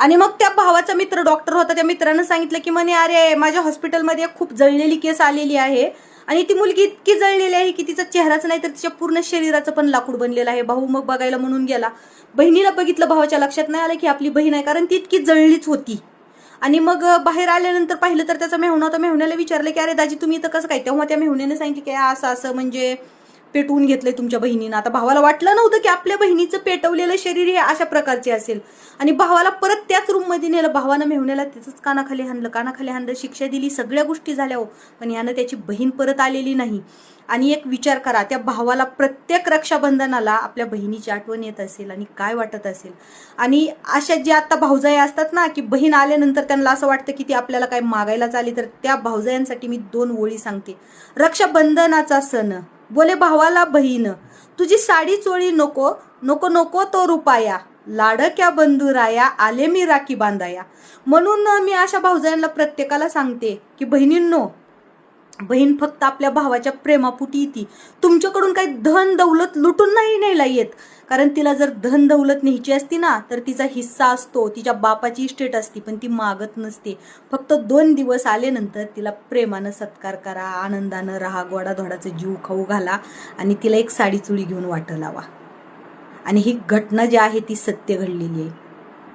आणि मग त्या भावाचा मित्र डॉक्टर होता त्या मित्रानं सांगितलं की म्हणे अरे माझ्या हॉस्पिटलमध्ये खूप जळलेली केस आलेली आहे. आणि ती मुलगी इतकी जळलेली आहे की तिचा चेहराच नाही तर तिच्या पूर्ण शरीराचं पण लाकूड बनलेलं आहे. भाऊ मग बघायला म्हणून गेला. बहिणीला बघितलं भावाच्या लक्षात नाही आलं की आपली बहीण आहे कारण ती इतकी जळलीच होती. आणि मग बाहेर आल्यानंतर पाहिलं तर त्याचा मेहुणा होता. मेहुण्याला विचारलं की अरे दाजी तुम्ही इथं कसं काय? तेव्हा त्या मेहुण्याने सांगितलं की असं असं म्हणजे पेटवून घेतलंय तुमच्या बहिणीनं. आता भावाला वाटलं नव्हतं की आपल्या बहिणीचं पेटवलेलं शरीर हे अशा प्रकारचे असेल. आणि भावाला परत त्याच रूममध्ये नेलं. भावानं मेहुण्याला तिथंच कानाखाली हाणलं. कानाखाली हाणलं शिक्षा दिली सगळ्या गोष्टी झाल्या हो. पण यानं त्याची बहीण परत आलेली नाही. आणि एक विचार करा त्या भावाला प्रत्येक रक्षाबंधनाला आपल्या बहिणीची आठवण येत असेल आणि काय वाटत असेल. आणि अशा ज्या आता भाऊजाई असतात ना की बहीण आल्यानंतर त्यांना असं वाटतं की ती आपल्याला काय मागायलाच आली तर त्या भाऊजायांसाठी मी दोन ओळी सांगते. रक्षाबंधनाचा सण. बोले भावाला बहीण तुझी साडी चोळी नको नको नको तो रुपाया. लाडक्या बंधुराया आले मी राखी बांधाया. म्हणून मी अशा भाऊजांना प्रत्येकाला सांगते की बहिणींनो बहीण फक्त आपल्या भावाच्या प्रेमापुटी येते. तुमच्याकडून काही धन दौलत लुटून नाही न्यायला येत. कारण तिला जर धन दौलत न्यायची असती ना तर तिचा हिस्सा असतो तिच्या बापाची इस्टेट असती पण ती मागत नसते. फक्त दोन दिवस आल्यानंतर तिला प्रेमानं सत्कार करा आनंदानं राहा गोडाधोडाचं जीव खाऊ घाला आणि तिला एक साडी चुळी घेऊन वाटं लावा. आणि ही घटना जी आहे ती सत्य घडलेली आहे.